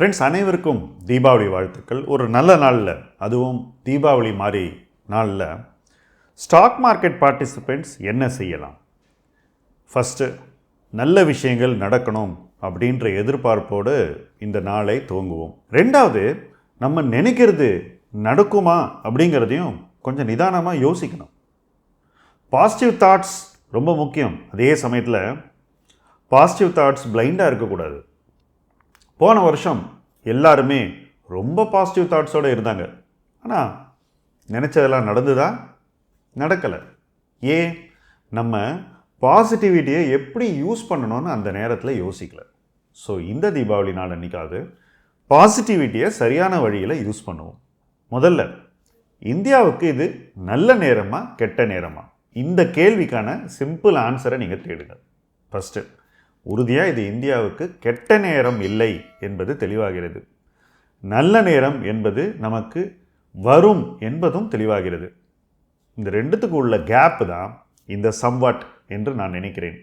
Friends அனைவருக்கும் தீபாவளி வாழ்த்துக்கள். ஒரு நல்ல நாளில் அதுவும் தீபாவளி மாதிரி நாளில் ஸ்டாக் மார்க்கெட் பார்ட்டிசிபெண்ட்ஸ் என்ன செய்யலாம்? ஃபஸ்ட்டு நல்ல விஷயங்கள் நடக்கணும் அப்படின்ற எதிர்பார்ப்போடு இந்த நாளை துவங்குவோம். ரெண்டாவது நம்ம நினைக்கிறது நடக்குமா அப்படிங்கிறதையும் கொஞ்சம் நிதானமாக யோசிக்கணும். பாசிட்டிவ் தாட்ஸ் ரொம்ப முக்கியம். அதே சமயத்தில் பாசிட்டிவ் தாட்ஸ் பிளைண்டாக இருக்கக்கூடாது. போன வருஷம் எல்லாருமே ரொம்ப பாசிட்டிவ் தாட்ஸோடு இருந்தாங்க. ஆனால் நினச்சதெல்லாம் நடந்துதா? நடக்கலை. ஏன்? நம்ம பாசிட்டிவிட்டியை எப்படி யூஸ் பண்ணணும்னு அந்த நேரத்தில் யோசிக்கல. ஸோ இந்த தீபாவளி நாள் அன்றைக்காவது பாசிட்டிவிட்டியை சரியான வழியில் யூஸ் பண்ணுவோம். முதல்ல இந்தியாவுக்கு இது நல்ல நேரமா கெட்ட நேரமா? இந்த கேள்விக்கான சிம்பிள் ஆன்சரை நீங்கள் தேடுங்க. ஃபஸ்ட்டு உறுதியாக இது இந்தியாவுக்கு கெட்ட நேரம் இல்லை என்பது தெளிவாகிறது. நல்ல நேரம் என்பது நமக்கு வரும் என்பதும் தெளிவாகிறது. இந்த ரெண்டுத்துக்கு உள்ள கேப்பு தான் இந்த சம்வாட் என்று நான் நினைக்கிறேன்.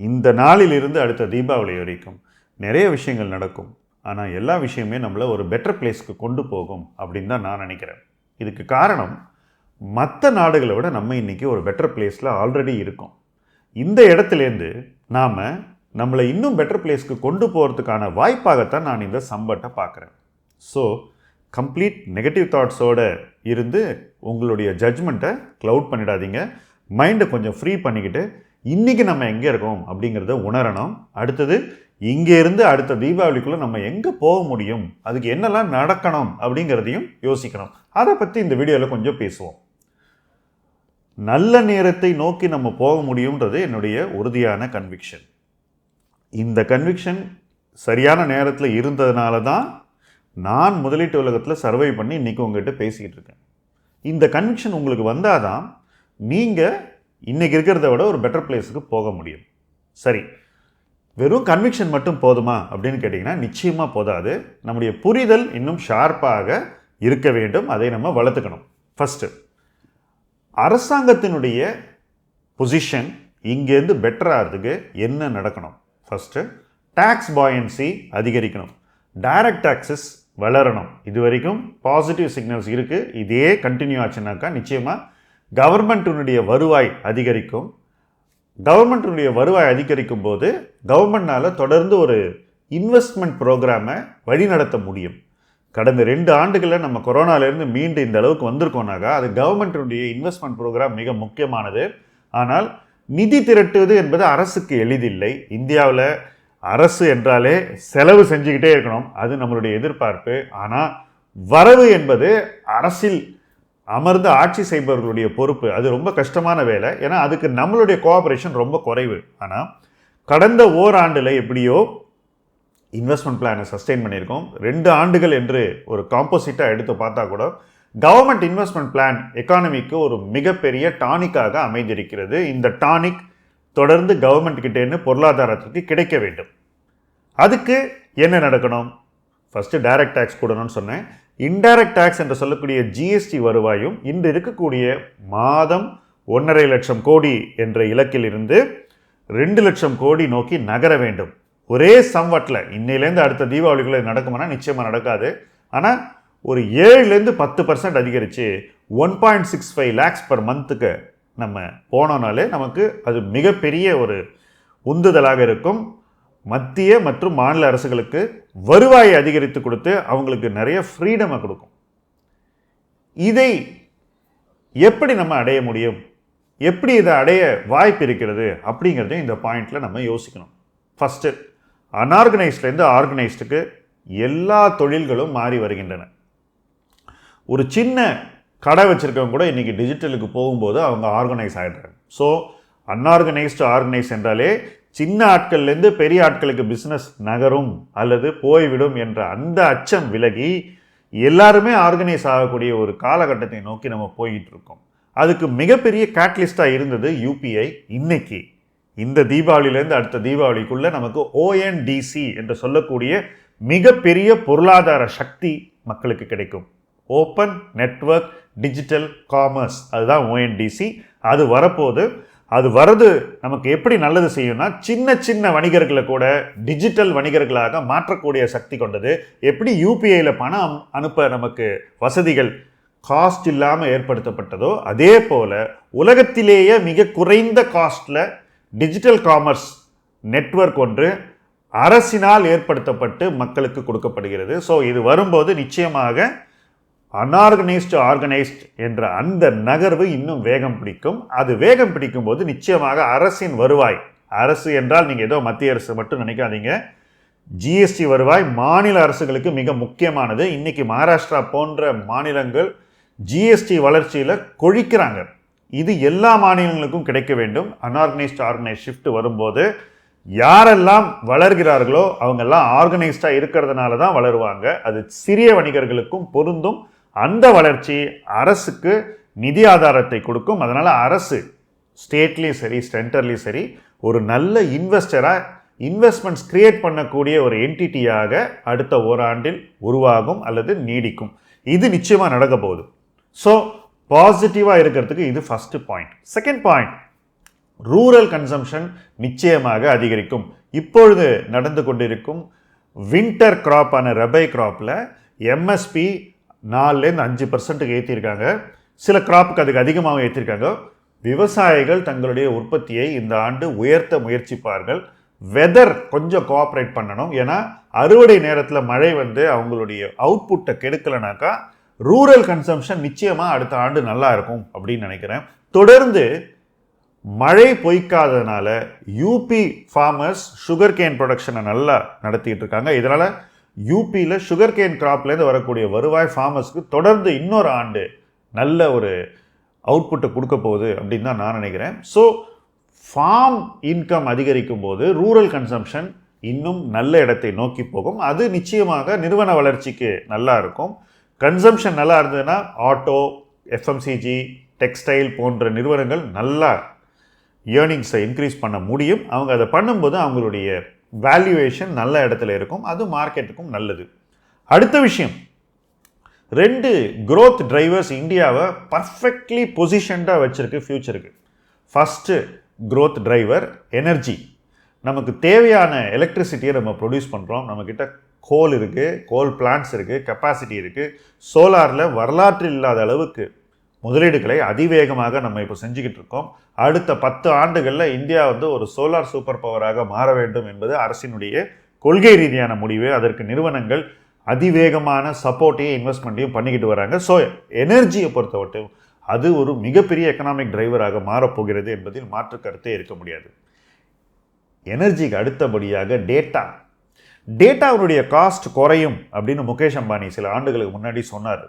இந்த நாளிலிருந்து அடுத்த தீபாவளி வரைக்கும் நிறைய விஷயங்கள் நடக்கும். ஆனால் எல்லா விஷயமே நம்மளை ஒரு பெட்டர் பிளேஸ்க்கு கொண்டு போகும் அப்படின்னு தான் நான் நினைக்கிறேன். இதுக்கு காரணம் மற்ற நாடுகளை விட நம்ம இன்றைக்கி ஒரு பெட்டர் பிளேஸில் ஆல்ரெடி இருக்கோம். இந்த இடத்துலேருந்து நாம் நம்மளை இன்னும் பெட்டர் பிளேஸ்க்கு கொண்டு போகிறதுக்கான வாய்ப்பாகத்தான் நான் இந்த சம்பட்டை பார்க்குறேன். ஸோ கம்ப்ளீட் நெகட்டிவ் தாட்ஸோடு இருந்து உங்களுடைய ஜட்ஜ்மெண்ட்டை க்ளவுட் பண்ணிடாதீங்க. மைண்டை கொஞ்சம் ஃப்ரீ பண்ணிக்கிட்டு இன்றைக்கி நம்ம எங்கே இருக்கோம்? அப்படிங்கிறத உணரணும். அடுத்தது இங்கேருந்து அடுத்த தீபாவளிக்குள்ளே நம்ம எங்கே போக முடியும்? அதுக்கு என்னெல்லாம் நடக்கணும் அப்படிங்கிறதையும் யோசிக்கணும். அதை பற்றி இந்த வீடியோவில் கொஞ்சம் பேசுவோம். நல்ல நேரத்தை நோக்கி நம்ம போக முடியுன்றது என்னுடைய உறுதியான கன்விக்ஷன் இந்த கன்விக்ஷன் சரியான நேரத்தில் இருந்ததுனால தான் நான் முதலீட்டு உலகத்தில் சர்வை பண்ணி இன்றைக்கி உங்கள்கிட்ட பேசிக்கிட்டு இருக்கேன். இந்த கன்விக்ஷன் உங்களுக்கு வந்தால் தான் நீங்கள் இன்றைக்கி இருக்கிறத விட ஒரு பெட்டர் பிளேஸுக்கு போக முடியும். சரி வெறும் கன்விக்ஷன் மட்டும் போதுமா அப்படின்னு கேட்டிங்கன்னா நிச்சயமாக போதாது. நம்முடைய புரிதல் இன்னும் ஷார்ப்பாக இருக்க வேண்டும். அதை நம்ம வளர்த்துக்கணும். ஃபஸ்ட்டு அரசாங்கத்தினுடைய பொசிஷன் இங்கேருந்து பெட்டர் ஆகிறதுக்கு என்ன நடக்கணும்? ஃபஸ்ட்டு டேக்ஸ் பாயன்சி அதிகரிக்கணும். டைரக்ட் டாக்ஸஸ் வளரணும். இது வரைக்கும் பாசிட்டிவ் சிக்னல்ஸ் இருக்குது இதே கண்டினியூ ஆச்சுனாக்கா நிச்சயமாக கவர்மெண்ட்டினுடைய வருவாய் அதிகரிக்கும். கவர்மெண்ட்டினுடைய வருவாய் அதிகரிக்கும் போது கவர்மெண்ட்னால் தொடர்ந்து ஒரு இன்வெஸ்ட்மெண்ட் ப்ரோக்ராமை வழிநடத்த முடியும். கடந்த ரெண்டு ஆண்டுகளில் நம்ம கொரோனாலேருந்து மீண்டு இந்த அளவுக்கு வந்திருக்கோம்னாக்கா அது கவர்மெண்ட்டுடைய இன்வெஸ்ட்மெண்ட் ப்ரோக்ராம் மிக முக்கியமானது. ஆனால் நிதி திரட்டுவது என்பது அரசுக்கு எளிதில்லை. இந்தியாவில் அரசு என்றாலே செலவு செஞ்சுக்கிட்டே இருக்கணும். அது நம்மளுடைய எதிர்பார்ப்பு. ஆனால் வரவு என்பது அரசில் அமர்ந்து ஆட்சி செய்பவர்களுடைய பொறுப்பு. அது ரொம்ப கஷ்டமான வேலை. ஏன்னா அதுக்கு நம்மளுடைய கோஆபரேஷன் ரொம்ப குறைவு. ஆனால் கடந்த ஓராண்டில் எப்படியோ இன்வெஸ்ட்மெண்ட் பிளானை சஸ்டெயின் பண்ணியிருக்கோம். ரெண்டு ஆண்டுகள் என்று ஒரு காம்போசிட்டாக எடுத்து பார்த்தா கூட கவர்மெண்ட் இன்வெஸ்ட்மெண்ட் பிளான் எக்கானமிக்கு ஒரு மிகப்பெரிய டானிக்காக அமைந்திருக்கிறது. இந்த டானிக் தொடர்ந்து கவர்மெண்ட் கிட்டேன்னு பொருளாதாரத்திற்கு கிடைக்க வேண்டும். அதுக்கு என்ன நடக்கணும்? ஃபஸ்ட்டு டைரக்ட் டேக்ஸ் கூடணும்னு சொன்னேன். இன்டைரக்ட் டேக்ஸ் என்று சொல்லக்கூடிய ஜிஎஸ்டி வருவாயும் இன்று இருக்கக்கூடிய மாதம் ஒன்றரை லட்சம் கோடி என்ற இலக்கில் இருந்து ரெண்டு லட்சம் கோடி நோக்கி நகர வேண்டும். ஒரே சம்வட்டில் இன்னையிலேருந்து அடுத்த தீபாவளிக்குள்ளே நடக்குமானா நிச்சயமாக நடக்காது. ஆனால் ஒரு ஏழுலேருந்து பத்து பர்சன்ட் அதிகரித்து one point six five lakhs per மந்த்துக்கு நம்ம போனோனாலே நமக்கு அது மிகப்பெரிய ஒரு உந்துதலாக இருக்கும். மத்திய மற்றும் மாநில அரசுகளுக்கு வருவாயை அதிகரித்து கொடுத்து அவங்களுக்கு நிறைய ஃப்ரீடமை கொடுக்கும். இதை எப்படி நம்ம அடைய முடியும்? எப்படி இதை அடைய வாய்ப்பு இருக்கிறது? அப்படிங்கிறதையும் இந்த பாயிண்டில் நம்ம யோசிக்கணும். ஃபஸ்ட்டு அன்ஆர்கனைஸ்ட்லேருந்து ஆர்கனைஸ்டுக்கு எல்லா தொழில்களும் மாறி வருகின்றன. ஒரு சின்ன கடை வச்சுருக்கவங்க கூட இன்றைக்கி டிஜிட்டலுக்கு போகும்போது அவங்க ஆர்கனைஸ் ஆகிடுறாங்க ஸோ அன்ஆர்கனைஸ்டு ஆர்கனைஸ் என்றாலே சின்ன ஆட்கள்லேருந்து பெரிய ஆட்களுக்கு பிஸ்னஸ் நகரும் அல்லது போய்விடும் என்ற அந்த அச்சம் விலகி எல்லாருமே ஆர்கனைஸ் ஆகக்கூடிய ஒரு காலகட்டத்தை நோக்கி நம்ம போய்கிட்டு இருக்கோம். அதுக்கு மிகப்பெரிய கேட்லிஸ்டாக இருந்தது யூபிஐ இன்னைக்கு. இந்த தீபாவளியிலேருந்து அடுத்த தீபாவளிக்குள்ளே நமக்கு ஓஎன்டிசி என்று சொல்லக்கூடிய மிகப்பெரிய பொருளாதார சக்தி மக்களுக்கு கிடைக்கும். ஓப்பன் நெட்வொர்க் டிஜிட்டல் காமர்ஸ் அதுதான் ஓஎன்டிசி அது வரப்போது அது வரது நமக்கு எப்படி நல்லது செய்யும்னா சின்ன சின்ன வணிகர்களை கூட டிஜிட்டல் வணிகர்களாக மாற்றக்கூடிய சக்தி கொண்டது. எப்படி யூபிஐயில் பணம் அனுப்ப நமக்கு வசதிகள் காஸ்ட் இல்லாமல் ஏற்படுத்தப்பட்டதோ அதே போல் உலகத்திலேயே மிக குறைந்த காஸ்ட்டில் டிஜிட்டல் காமர்ஸ் நெட்வொர்க் ஒன்று அரசினால் ஏற்படுத்தப்பட்டு மக்களுக்கு கொடுக்கப்படுகிறது. ஸோ இது வரும்போது நிச்சயமாக அன்ஆர்கனைஸ்டு ஆர்கனைஸ்ட் என்ற அந்த நகர்வு இன்னும் வேகம் பிடிக்கும். அது வேகம் பிடிக்கும் போது நிச்சயமாக அரசின் வருவாய் அரசு என்றால் நீங்கள் ஏதோ மத்திய அரசு மட்டும் நினைக்காதீங்க. ஜிஎஸ்டி வருவாய் மாநில அரசுகளுக்கு மிக முக்கியமானது. இன்றைக்கி மகாராஷ்டிரா போன்ற மாநிலங்கள் ஜிஎஸ்டி வளர்ச்சியில் கொழிக்கிறாங்க. இது எல்லா மாநிலங்களுக்கும் கிடைக்க வேண்டும். அன்ஆர்கனைஸ்ட் ஆர்கனைஸ் ஷிஃப்ட் வரும்போது யாரெல்லாம் வளர்கிறார்களோ அவங்கெல்லாம் ஆர்கனைஸ்டாக இருக்கிறதுனால தான் வளருவாங்க. அது சிறிய வணிகர்களுக்கும் பொருந்தும். அந்த வளர்ச்சி அரசுக்கு நிதி ஆதாரத்தை கொடுக்கும். அதனால் அரசு ஸ்டேட்லேயும் சரி சென்டர்லேயும் சரி ஒரு நல்ல இன்வெஸ்டராக இன்வெஸ்ட்மெண்ட்ஸ் கிரியேட் பண்ணக்கூடிய ஒரு என்டிட்டியாக அடுத்த ஓராண்டில் உருவாகும் அல்லது நீடிக்கும். இது நிச்சயமாக நடக்க போகுது. ஸோ பாசிட்டிவாக இருக்கிறதுக்கு இது first point second point rural consumption நிச்சயமாக அதிகரிக்கும். இப்பொழுது நடந்து கொண்டிருக்கும் வின்டர் கிராப்பான ரபை கிராப்பில் எம்எஸ்பி நாலுலேருந்து அஞ்சு பர்சன்ட்டுக்கு ஏற்றிருக்காங்க சில கிராப்புக்கு அதுக்கு அதிகமாக ஏற்றிருக்காங்க விவசாயிகள் தங்களுடைய உற்பத்தியை இந்த ஆண்டு உயர்த்த முயற்சிப்பார்கள். வெதர் கொஞ்சம் கோஆப்ரேட் பண்ணணும். ஏன்னா அறுவடை நேரத்தில் மழை வந்து அவங்களுடைய அவுட்புட்டை கெடுக்கலைனாக்கா ரூரல் கன்சம்ஷன் நிச்சயமாக அடுத்த ஆண்டு நல்லா இருக்கும் அப்படின்னு நினைக்கிறேன். தொடர்ந்து மழை பொய்க்காததுனால யூபி ஃபார்மர்ஸ் சுகர் கேன் ப்ரொடக்ஷனை நல்லா நடத்திட்டு இருக்காங்க. இதனால் யூபியில் சுகர் கேன் கிராப்லேருந்து வரக்கூடிய வருவாய் ஃபார்மர்ஸ்க்கு தொடர்ந்து இன்னொரு ஆண்டு நல்ல ஒரு அவுட்புட்டை கொடுக்க போகுது அப்படின்னு தான் நான் நினைக்கிறேன். ஸோ ஃபார்ம் இன்கம் அதிகரிக்கும் போது ரூரல் கன்சம்ஷன் இன்னும் நல்ல இடத்தை நோக்கி போகும். அது நிச்சயமாக நிறுவன வளர்ச்சிக்கு நல்லா இருக்கும். கன்சம்ஷன் நல்லா இருந்ததுன்னா ஆட்டோ எஃப்எம்சிஜி டெக்ஸ்டைல் போன்ற நிறுவனங்கள் நல்லா ஏர்னிங்ஸை இன்க்ரீஸ் பண்ண முடியும். அவங்க அதை பண்ணும்போது அவங்களுடைய வேல்யூவேஷன் நல்ல இடத்துல இருக்கும். அது மார்க்கெட்டுக்கும் நல்லது. அடுத்த விஷயம். ரெண்டு க்ரோத் டிரைவர்ஸ் இந்தியாவை பர்ஃபெக்ட்லி பொசிஷன்டாக வச்சுருக்கு ஃப்யூச்சருக்கு ஃபஸ்ட்டு க்ரோத் டிரைவர் எனர்ஜி நமக்கு தேவையான எலக்ட்ரிசிட்டியை நம்ம ப்ரொடியூஸ் பண்ணுறோம் நம்மக்கிட்ட கோல் இருக்குது கோல் பிளான்ட்ஸ் இருக்குது கெப்பாசிட்டி இருக்குது சோலாரில் வரலாற்று இல்லாத அளவுக்கு முதலீடுகளை அதிவேகமாக நம்ம இப்போ செஞ்சுக்கிட்டு இருக்கோம். அடுத்த பத்து ஆண்டுகளில் இந்தியா வந்து ஒரு சோலார் சூப்பர் பவராக மாற வேண்டும் என்பது அரசினுடைய கொள்கை ரீதியான முடிவு. அதற்கு நிறுவனங்கள் அதிவேகமான சப்போர்ட்டையும் இன்வெஸ்ட்மெண்ட்டையும் பண்ணிக்கிட்டு வராங்க. ஸோ எனர்ஜியை பொறுத்தவரைக்கும் அது ஒரு மிகப்பெரிய எக்கனாமிக் டிரைவராக மாறப்போகிறது என்பதில் மாற்று கருத்தே இருக்க முடியாது. எனர்ஜிக்கு அடுத்தபடியாக டேட்டா டேட்டாவுடைய காஸ்ட் குறையும் அப்படின்னு முகேஷ் அம்பானி சில ஆண்டுகளுக்கு முன்னாடி சொன்னார்.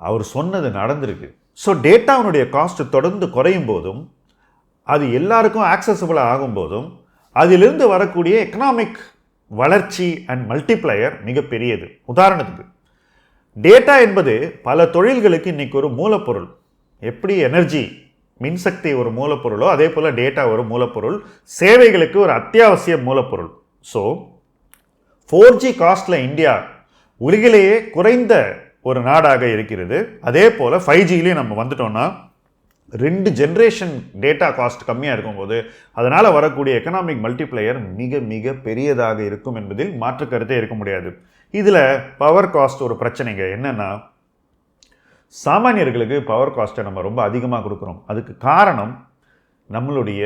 அவர் சொன்னது நடந்திருக்கு. ஸோ டேட்டாவுடைய காஸ்ட் தொடர்ந்து குறையும் போதும் அது எல்லாருக்கும் ஆக்சசபிளாக ஆகும்போதும் அதிலிருந்து வரக்கூடிய எக்கனாமிக் வளர்ச்சி அண்ட் மல்டிப்ளையர் மிகப்பெரியது. உதாரணத்துக்கு டேட்டா என்பது பல தொழில்களுக்கு இன்றைக்கி ஒரு மூலப்பொருள். எப்படி எனர்ஜி மின்சக்தி ஒரு மூலப்பொருளோ அதே போல் டேட்டா ஒரு மூலப்பொருள் சேவைகளுக்கு ஒரு அத்தியாவசிய மூலப்பொருள். ஸோ ஃபோர் ஜி காஸ்டில் இந்தியா உலகிலேயே குறைந்த ஒரு நாடாக இருக்கிறது. அதே போல் ஃபைவ் ஜிலேயே நம்ம வந்துட்டோம்னா ரெண்டு ஜென்ரேஷன் டேட்டா காஸ்ட் கம்மியாக இருக்கும்போது அதனால் வரக்கூடிய எக்கனாமிக் மல்டிப்ளையர் மிக மிக பெரியதாக இருக்கும் என்பதில் மாற்று கருத்தே இருக்க முடியாது. இதில் பவர் காஸ்ட் ஒரு பிரச்சனைங்க. என்னென்னா சாமானியர்களுக்கு பவர் காஸ்ட்டை நம்ம ரொம்ப அதிகமாக கொடுக்குறோம். அதுக்கு காரணம் நம்மளுடைய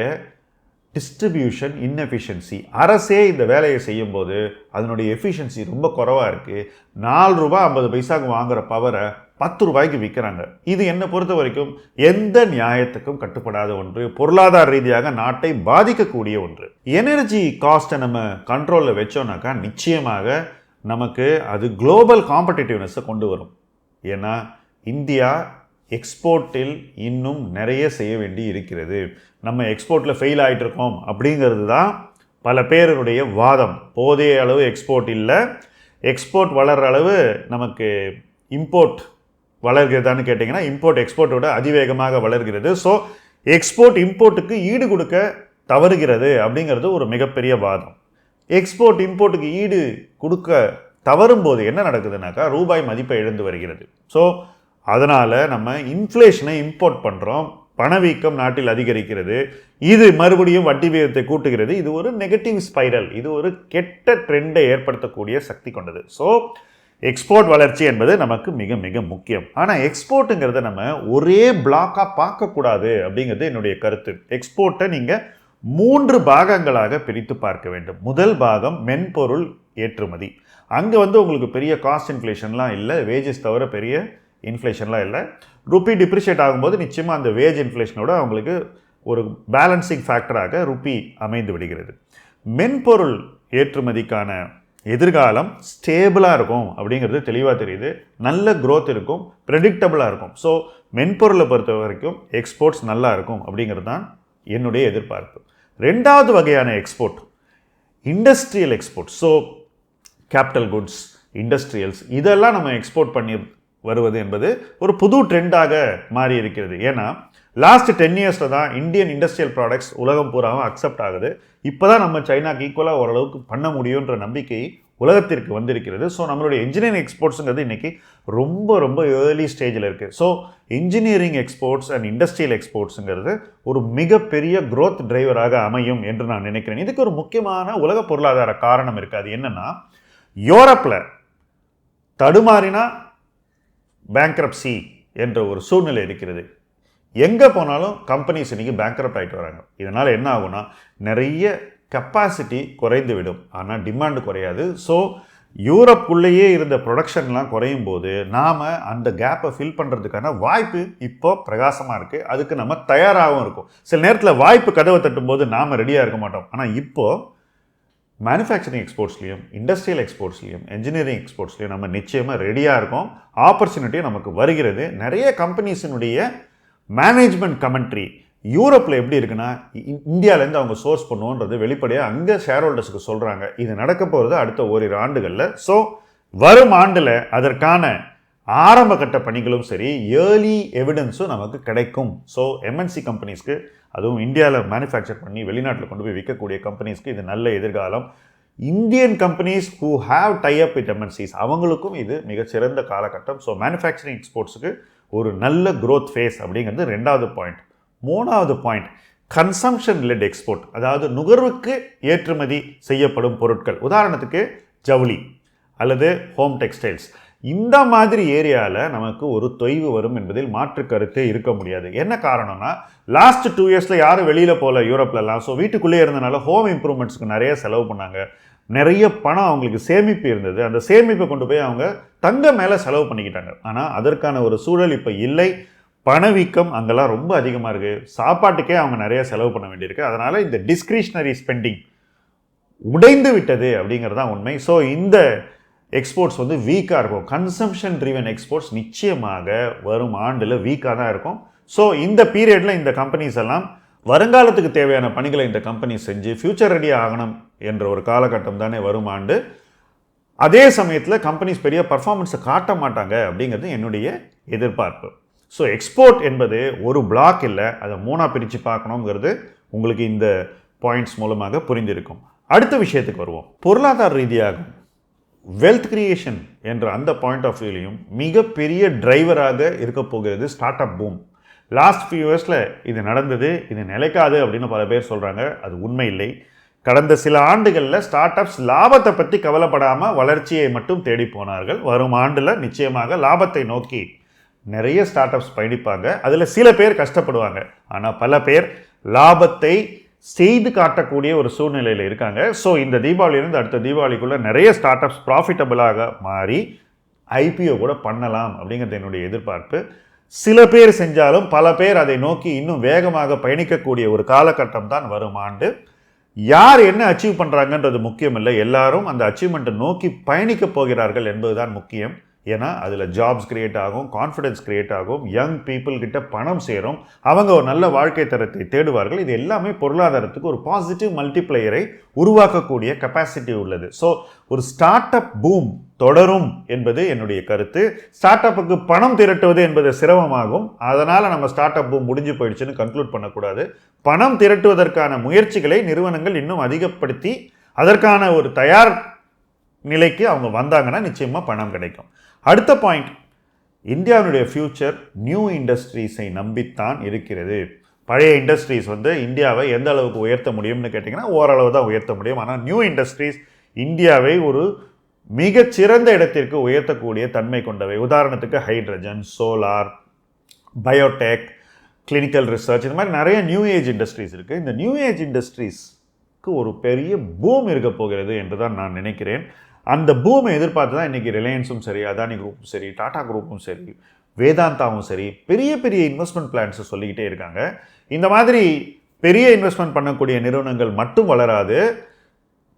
டிஸ்ட்ரிபியூஷன் இன்எஃபிஷியன்சி அரசே இந்த வேலையை செய்யும்போது அதனுடைய எஃபிஷியன்சி ரொம்ப குறைவாக இருக்குது நாலு ரூபாய் ஐம்பது பைசாக்கு வாங்குகிற பவரை பத்து ரூபாய்க்கு விற்கிறாங்க இது என்னை பொறுத்த வரைக்கும் எந்த நியாயத்துக்கும் கட்டுப்படாத ஒன்று. பொருளாதார ரீதியாக நாட்டை பாதிக்கக்கூடிய ஒன்று. எனர்ஜி காஸ்ட்டை நம்ம கண்ட்ரோலில் வச்சோம்னாக்கா நிச்சயமாக நமக்கு அது குளோபல் காம்படிட்டிவ்னஸை கொண்டு வரும். ஏன்னா இந்தியா எக்ஸ்போர்ட்டில் இன்னும் நிறைய செய்ய வேண்டி இருக்கிறது. நம்ம எக்ஸ்போர்ட்டில் ஃபெயில் ஆகிட்டு இருக்கோம் அப்படிங்கிறது தான் பல பேருடைய வாதம். போதிய அளவு எக்ஸ்போர்ட் இல்லை. எக்ஸ்போர்ட் வளர்கிற அளவு நமக்கு இம்போர்ட் வளர்கிறதான்னு கேட்டிங்கன்னா இம்போர்ட் எக்ஸ்போர்ட்டோட அதிவேகமாக வளர்கிறது. ஸோ எக்ஸ்போர்ட் இம்போர்ட்டுக்கு ஈடு கொடுக்க தவறுகிறது அப்படிங்கிறது ஒரு மிகப்பெரிய வாதம். எக்ஸ்போர்ட் இம்போர்ட்டுக்கு ஈடு கொடுக்க தவறும் போது என்ன நடக்குதுனாக்கா ரூபாய் மதிப்பை இழந்து வருகிறது. ஸோ அதனால் நம்ம இன்ஃப்ளேஷனை இம்போர்ட் பண்ணுறோம் பணவீக்கம் நாட்டில் அதிகரிக்கிறது. இது மறுபடியும் வட்டி விகிதத்தை கூட்டுகிறது. இது ஒரு நெகட்டிவ் ஸ்பைரல் இது ஒரு கெட்ட ட்ரெண்டை ஏற்படுத்தக்கூடிய சக்தி கொண்டது. ஸோ எக்ஸ்போர்ட் வளர்ச்சி என்பது நமக்கு மிக மிக முக்கியம். ஆனால் எக்ஸ்போர்ட்டுங்கிறத நம்ம ஒரே பிளாக்காக பார்க்கக்கூடாது அப்படிங்கிறது என்னுடைய கருத்து. எக்ஸ்போர்ட்டை நீங்கள் மூன்று பாகங்களாக பிரித்து பார்க்க வேண்டும். முதல் பாகம் மென்பொருள் ஏற்றுமதி. அங்கே வந்து உங்களுக்கு பெரிய காஸ்ட் இன்ஃப்ளேஷன்லாம் இல்லை. வேஜஸ் தவிர பெரிய இன்ஃப்ளேஷன்லாம் இல்லை. ருப்பி டிப்ரிஷியேட் ஆகும்போது நிச்சயமாக அந்த வேஜ் இன்ஃப்ளேஷனோட அவங்களுக்கு ஒரு பேலன்சிங் ஃபேக்டராக ருப்பி அமைந்து விடுகிறது. மென்பொருள் ஏற்றுமதிக்கான எதிர்காலம் ஸ்டேபிளாக இருக்கும் அப்படிங்கிறது தெளிவாக தெரியுது. நல்ல க்ரோத் இருக்கும் ப்ரெடிக்டபுளாக இருக்கும். ஸோ மென்பொருளை பொறுத்த வரைக்கும் எக்ஸ்போர்ட்ஸ் நல்லா இருக்கும் அப்படிங்கிறது தான் என்னுடைய எதிர்பார்ப்பு. ரெண்டாவது வகையான export industrial export so capital goods industrials இதெல்லாம் நம்ம எக்ஸ்போர்ட் பண்ணி வருவது என்பது ஒரு புது ட்ரெண்டாக மாறி இருக்கிறது ஏன்னா லாஸ்ட் டென் இயர்ஸில் தான் இந்தியன் இண்டஸ்ட்ரியல் ப்ராடக்ட்ஸ் உலகம் பூராவும் அக்செப்ட் ஆகுது. இப்போ தான் நம்ம சைனாக்கு ஈக்குவலாக ஓரளவுக்கு பண்ண முடியுன்ற நம்பிக்கை உலகத்திற்கு வந்திருக்கிறது. ஸோ நம்மளுடைய இன்ஜினியரிங் எக்ஸ்போர்ட்ஸுங்கிறது இன்றைக்கி ரொம்ப ரொம்ப ஏர்லி ஸ்டேஜில் இருக்குது so engineering exports and industrial எக்ஸ்போர்ட்ஸுங்கிறது ஒரு மிகப்பெரிய க்ரோத் டிரைவராக அமையும் என்று நான் நினைக்கிறேன். இதுக்கு ஒரு முக்கியமான உலக பொருளாதார காரணம் இருக்குது அது என்னென்னா யூரோப்பில் தடுமாறினா பேங்க்ரப்சி என்ற ஒரு சூழ்நிலை இருக்கிறது. எங்கே போனாலும் கம்பெனிஸ் இன்றைக்கி பேங்க்ரப்ட் ஆகிட்டு வராங்க. இதனால் என்ன ஆகும்னா நிறைய கெப்பாசிட்டி குறைந்து விடும் ஆனால் டிமாண்டு குறையாது. ஸோ யூரோப்புக்குள்ளேயே இருந்த ப்ரொடக்ஷன்லாம் குறையும் போது நாம் அந்த கேப்பை ஃபில் பண்ணுறதுக்கான வாய்ப்பு இப்போ பிரகாசமாக இருக்குது அதுக்கு நம்ம தயாராகவும் இருக்கும். சில நேரத்தில் வாய்ப்பு கதவை தட்டும்போது நாம் ரெடியாக இருக்க மாட்டோம். ஆனால் இப்போது மேனுஃபேக்சரிங் எக்ஸ்போர்ட்ஸ்லையும் இண்டஸ்ட்ரியல் எக்ஸ்போர்ட்ஸ்லையும் என்ஜினியரிங் எக்ஸ்போர்ட்ஸ்லையும் நம்ம நிச்சயமாக ரெடியாக இருக்கோம். ஆப்பர்ச்சுனிட்டியும் நமக்கு வருகிறது. நிறைய கம்பெனிஸினுடைய மேனேஜ்மெண்ட் கமெண்ட்ரி யூரோப்பில் எப்படி இருக்குன்னா இ- இந்தியாவிலேருந்து அவங்க சோர்ஸ் பண்ணுவோன்றது வெளிப்படையாக அங்கே ஷேர் ஹோல்டர்ஸுக்கு சொல்கிறாங்க இது நடக்க போகிறது அடுத்த ஓரிரு ஆண்டுகளில். ஸோ வரும் ஆண்டில் அதற்கான ஆரம்ப கட்ட பணிகளும் சரி ஏர்லி எவிடன்ஸும் நமக்கு கிடைக்கும். ஸோ எம்என்சி கம்பெனிஸ்க்கு அதுவும் இந்தியாவில் மேனுஃபேக்சர் பண்ணி வெளிநாட்டில் கொண்டு போய் விற்கக்கூடிய கம்பெனிஸ்க்கு இது நல்ல எதிர்காலம். Indian companies who have tie up with MNCs அவங்களுக்கும் இது மிகச்சிறந்த காலகட்டம். ஸோ மேனுஃபேக்சரிங் எக்ஸ்போர்ட்ஸுக்கு ஒரு நல்ல க்ரோத் ஃபேஸ் அப்படிங்கிறது ரெண்டாவது பாயிண்ட் மூணாவது பாயிண்ட் கன்சம்ஷன் லெட் எக்ஸ்போர்ட் அதாவது நுகர்வுக்கு ஏற்றுமதி செய்யப்படும் பொருட்கள். உதாரணத்துக்கு ஜவுளி அல்லது ஹோம் டெக்ஸ்டைல்ஸ் இந்த மாதிரி ஏரியாவில் நமக்கு ஒரு தொய்வு வரும் என்பதில் மாற்று கருத்தே இருக்க முடியாது. என்ன காரணம்னா லாஸ்ட் டூ இயர்ஸில் யாரும் வெளியில் போகல யூரோப்லலாம். ஸோ வீட்டுக்குள்ளேயே இருந்தனால ஹோம் இம்ப்ரூவ்மெண்ட்ஸ்க்கு நிறைய செலவு பண்ணாங்க. நிறைய பணம் அவங்களுக்கு சேமிப்பு இருந்தது. அந்த சேமிப்பை கொண்டு போய் அவங்க தங்க மேலே செலவு பண்ணிக்கிட்டாங்க. ஆனால் அதற்கான ஒரு சூழல் இப்போ இல்லை. பணவீக்கம் அங்கெல்லாம் ரொம்ப அதிகமாக இருக்குது சாப்பாட்டுக்கே அவங்க நிறைய செலவு பண்ண வேண்டியிருக்கு. அதனால் இந்த டிஸ்கிரிஷ்னரி ஸ்பெண்டிங் உடைந்து விட்டது அப்படிங்கிறது தான் உண்மை. ஸோ இந்த எக்ஸ்போர்ட்ஸ் வந்து வீக்காக இருக்கும். கன்சம்ஷன் ட்ரிவன் எக்ஸ்போர்ட்ஸ் நிச்சயமாக வரும் ஆண்டில் வீக்காக தான் இருக்கும். ஸோ இந்த பீரியடில் இந்த கம்பெனிஸ் எல்லாம் வருங்காலத்துக்கு தேவையான பணிகளை இந்த கம்பெனி செஞ்சு ஃபியூச்சர் ரெடி ஆகணும் என்ற ஒரு காலகட்டம் தானே வரும் ஆண்டு. அதே சமயத்தில் கம்பெனிஸ் பெரிய பர்ஃபார்மன்ஸை காட்ட மாட்டாங்க அப்படிங்கிறது என்னுடைய எதிர்பார்ப்பு. ஸோ எக்ஸ்போர்ட் என்பது ஒரு பிளாக் இல்லை. அதை மூணாக பிரித்து பார்க்கணுங்கிறது உங்களுக்கு இந்த பாயிண்ட்ஸ் மூலமாக புரிந்திருக்கும். அடுத்த விஷயத்துக்கு வருவோம். பொருளாதார ரீதியாக வெல்த் கிரியேஷன் என்ற அந்த பாயிண்ட் ஆஃப் வியூலையும் மிகப்பெரிய டிரைவராக இருக்க போகிறது start up boom last few இயர்ஸில் இது நடந்தது இது நிலைக்காது அப்படின்னு பல பேர் சொல்கிறாங்க அது உண்மை இல்லை. கடந்த சில ஆண்டுகளில் ஸ்டார்ட் அப்ஸ் லாபத்தை பற்றி கவலைப்படாமல் வளர்ச்சியை மட்டும் தேடி போனார்கள். வரும் ஆண்டில் நிச்சயமாக லாபத்தை நோக்கி நிறைய ஸ்டார்ட் அப்ஸ் பயணிப்பாங்க. அதில் சில பேர் கஷ்டப்படுவாங்க. ஆனால் பல பேர் லாபத்தை செய்து காட்டக்கூடிய ஒரு சூழ்நிலையில் இருக்காங்க. ஸோ இந்த தீபாவளியிலிருந்து அடுத்த தீபாவளிக்குள்ளே நிறைய ஸ்டார்ட் அப்ஸ் ப்ராஃபிட்டபிளாக மாறி ஐபிஓ கூட பண்ணலாம் அப்படிங்கிறது என்னுடைய எதிர்பார்ப்பு. சில பேர் செஞ்சாலும் பல பேர் அதை நோக்கி இன்னும் வேகமாக பயணிக்கக்கூடிய ஒரு காலகட்டம் தான் வரும் ஆண்டு. யார் என்ன அச்சீவ் பண்ணுறாங்கன்றது முக்கியம் இல்லை எல்லாரும் அந்த அச்சீவ்மெண்ட்டை நோக்கி பயணிக்க போகிறார்கள் என்பதுதான் முக்கியம். ஏன்னா அதில் ஜாப்ஸ் க்ரியேட் ஆகும் கான்ஃபிடன்ஸ் க்ரியேட் ஆகும் யங் பீப்புள்கிட்ட பணம் சேரும் அவங்க ஒரு நல்ல வாழ்க்கை தரத்தை தேடுவார்கள். இது எல்லாமே பொருளாதாரத்துக்கு ஒரு பாசிட்டிவ் மல்டிப்ளையரை உருவாக்கக்கூடிய கெப்பாசிட்டி உள்ளது. ஸோ ஒரு ஸ்டார்ட் அப் பூம் தொடரும் என்பது என்னுடைய கருத்து. ஸ்டார்ட் அப்புக்கு பணம் திரட்டுவது என்பது சிரமமாகும். அதனால் நம்ம ஸ்டார்ட் அப் பூம் முடிஞ்சு போயிடுச்சுன்னு கன்க்ளூட் பண்ணக்கூடாது. பணம் திரட்டுவதற்கான முயற்சிகளை நிறுவனங்கள் இன்னும் அதிகப்படுத்தி அதற்கான ஒரு தயார் நிலைக்கு அவங்க வந்தாங்கன்னா நிச்சயமாக பணம் கிடைக்கும். அடுத்த பாயிண்ட் இந்தியாவினுடைய ஃப்யூச்சர் நியூ இண்டஸ்ட்ரீஸை நம்பித்தான் இருக்கிறது. பழைய இண்டஸ்ட்ரீஸ் வந்து இந்தியாவை எந்த அளவுக்கு உயர்த்த முடியும்னு கேட்டிங்கன்னா ஓரளவு தான் உயர்த்த முடியும். ஆனால் நியூ இண்டஸ்ட்ரீஸ் இந்தியாவை ஒரு மிகச்சிறந்த இடத்திற்கு உயர்த்தக்கூடிய தன்மை கொண்டவை. உதாரணத்துக்கு hydrogen solar biotech clinical research இந்த மாதிரி நிறைய நியூ ஏஜ் இண்டஸ்ட்ரீஸ் இருக்குது இந்த நியூ ஏஜ் இண்டஸ்ட்ரீஸ்க்கு ஒரு பெரிய பூம் இருக்க போகிறது என்று தான் நான் நினைக்கிறேன். அந்த பூமை எதிர்பார்த்து தான் இன்றைக்கி ரிலையன்ஸும் சரி அதானி குரூப்பும் சரி டாடா குரூப்பும் சரி வேதாந்தாவும் சரி பெரிய பெரிய இன்வெஸ்ட்மெண்ட் பிளான்ஸை சொல்லிக்கிட்டே இருக்காங்க. இந்த மாதிரி பெரிய இன்வெஸ்ட்மெண்ட் பண்ணக்கூடிய நிறுவனங்கள் மட்டும் வளராது.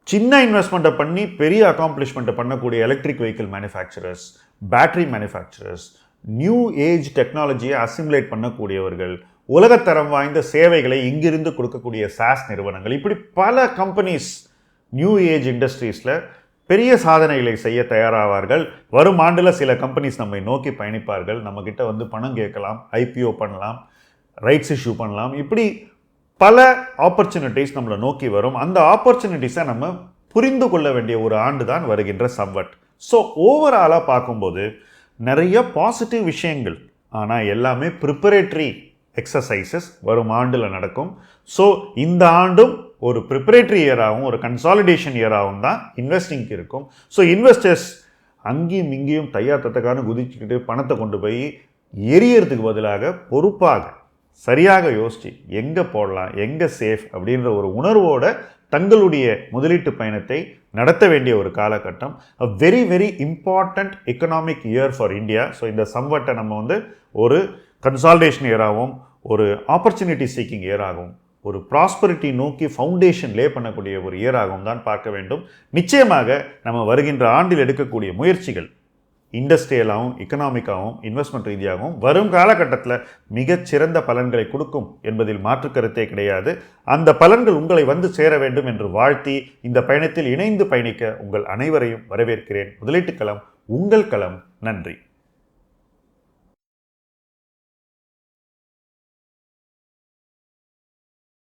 சின்ன இன்வெஸ்ட்மெண்ட்டை பண்ணி பெரிய அக்காம்ப்ளிஷ்மெண்ட்டை பண்ணக்கூடிய electric vehicle manufacturers battery manufacturers new age டெக்னாலஜியை அசிமுலேட் பண்ணக்கூடியவர்கள் உலகத்தரம் வாய்ந்த சேவைகளை இங்கிருந்து கொடுக்கக்கூடிய சாஸ் நிறுவனங்கள் இப்படி பல கம்பெனிஸ் நியூ ஏஜ் இண்டஸ்ட்ரீஸில் பெரிய சாதனைகளை செய்ய தயாராவார்கள். வரும் ஆண்டில் சில கம்பெனிஸ் நம்மை நோக்கி பயணிப்பார்கள். நம்மக்கிட்ட வந்து பணம் கேட்கலாம் ஐபிஓ பண்ணலாம் ரைட்ஸ் இஷ்யூ பண்ணலாம். இப்படி பல ஆப்பர்ச்சுனிட்டிஸ் நம்மளை நோக்கி வரும். அந்த ஆப்பர்ச்சுனிட்டிஸை நம்ம புரிந்து கொள்ள வேண்டிய ஒரு ஆண்டு தான் வருகின்ற சம்வட் ஸோ ஓவராலாக பார்க்கும்போது நிறைய பாசிட்டிவ் விஷயங்கள். ஆனால் எல்லாமே ப்ரிப்பரேட்ரி எக்ஸசைசஸ் வரும் ஆண்டில் நடக்கும். ஸோ இந்த ஆண்டும் ஒரு ப்ரிப்பரேட்டரி இயராகவும் ஒரு கன்சாலிடேஷன் இயராகவும் தான் இன்வெஸ்டிங்க்கு இருக்கும். ஸோ இன்வெஸ்டர்ஸ் அங்கேயும் இங்கேயும் தையா தத்தக்கான குதிச்சுக்கிட்டு பணத்தை கொண்டு போய் எரியறதுக்கு பதிலாக பொறுப்பாக சரியாக யோசித்து எங்கே போடலாம் எங்கே சேஃப் அப்படின்ற ஒரு உணர்வோட தங்களுடைய முதலீட்டு பயணத்தை நடத்த வேண்டிய ஒரு காலகட்டம். A very very important economic year for India so இந்த சம்வட்டை நம்ம வந்து ஒரு கன்சால்டேஷன் இயராகவும் ஒரு ஆப்பர்ச்சுனிட்டி சீக்கிங் இயராகவும் ஒரு ப்ராஸ்பரிட்டி நோக்கி ஃபவுண்டேஷன் லே பண்ணக்கூடிய ஒரு இயராகவும் தான் பார்க்க வேண்டும். நிச்சயமாக நம்ம வருகின்ற ஆண்டில் எடுக்கக்கூடிய முயற்சிகள் இண்டஸ்ட்ரியலாகவும் எக்கனாமிக்காகவும் இன்வெஸ்ட்மெண்ட் ரீதியாகவும் வரும் காலகட்டத்தில் மிகச்சிறந்த பலன்களை கொடுக்கும் என்பதில் மாற்று கருத்தே கிடையாது. அந்த பலன்கள் உங்களை வந்து சேர வேண்டும் என்று வாழ்த்தி இந்த பயணத்தில் இணைந்து பயணிக்க உங்கள் அனைவரையும் வரவேற்கிறேன். முதலீட்டு களம் உங்கள் களம். நன்றி.